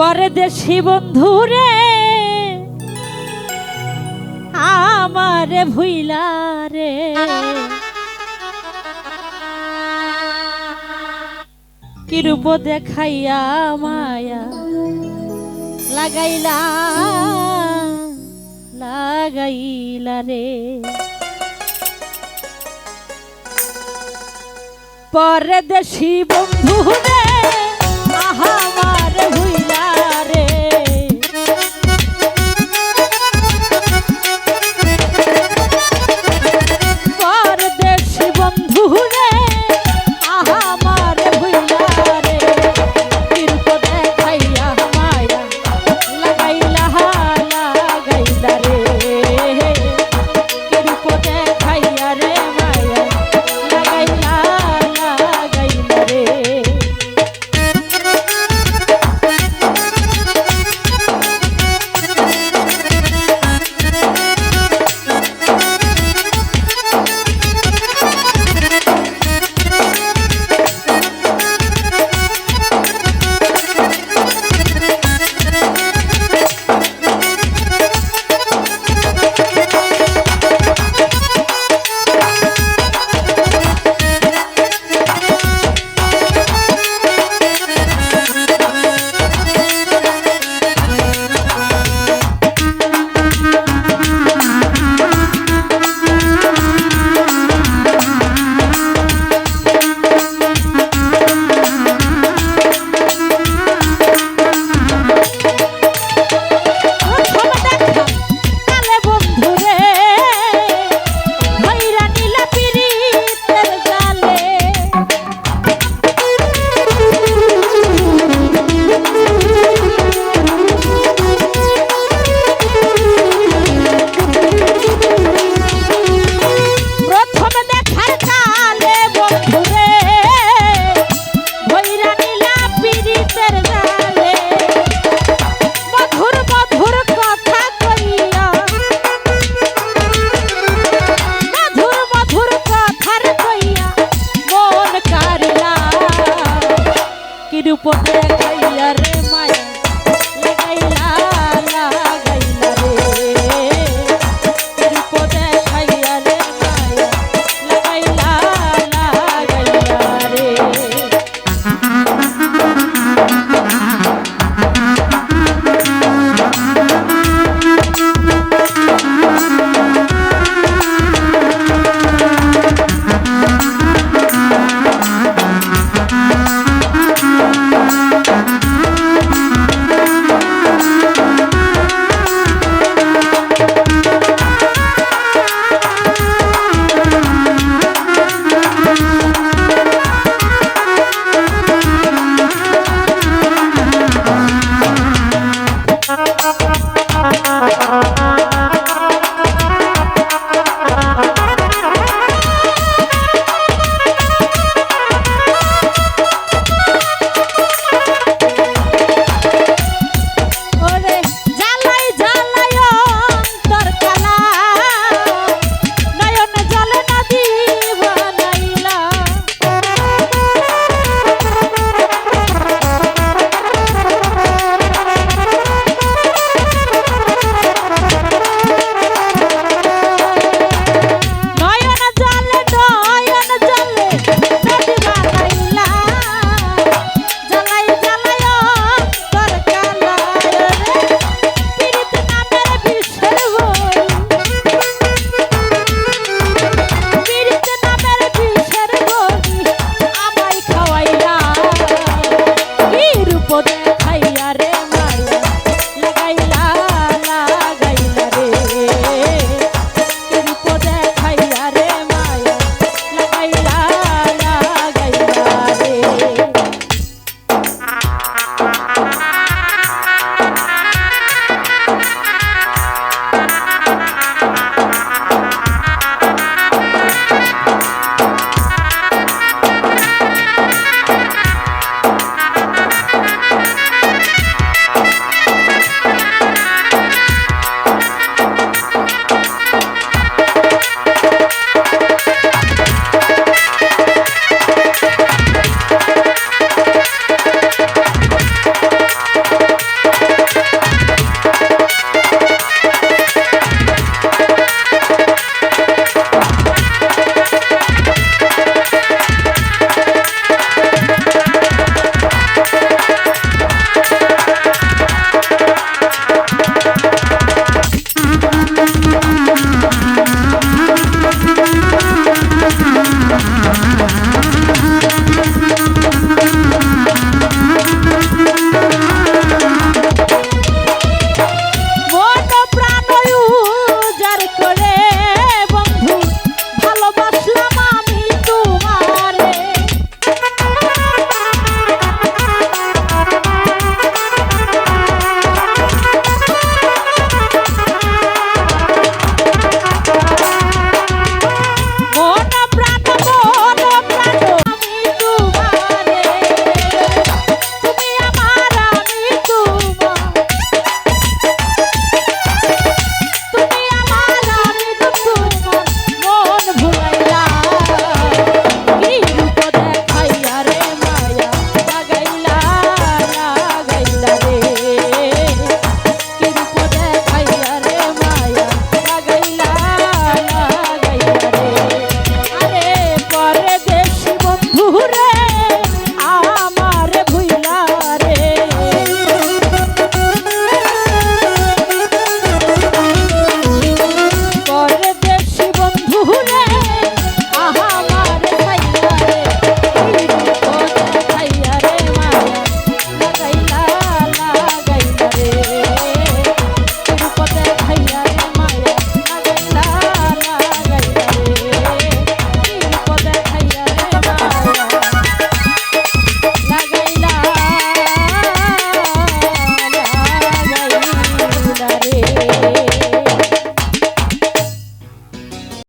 পরদেশি বন্ধু রে আমারে ভুইলা রে। কিরূপ দেখাইয়া মায়া লাগাইলা লাগাইলা রে। পরে পরদেশি বন্ধু রে আহা আমার হইলা poder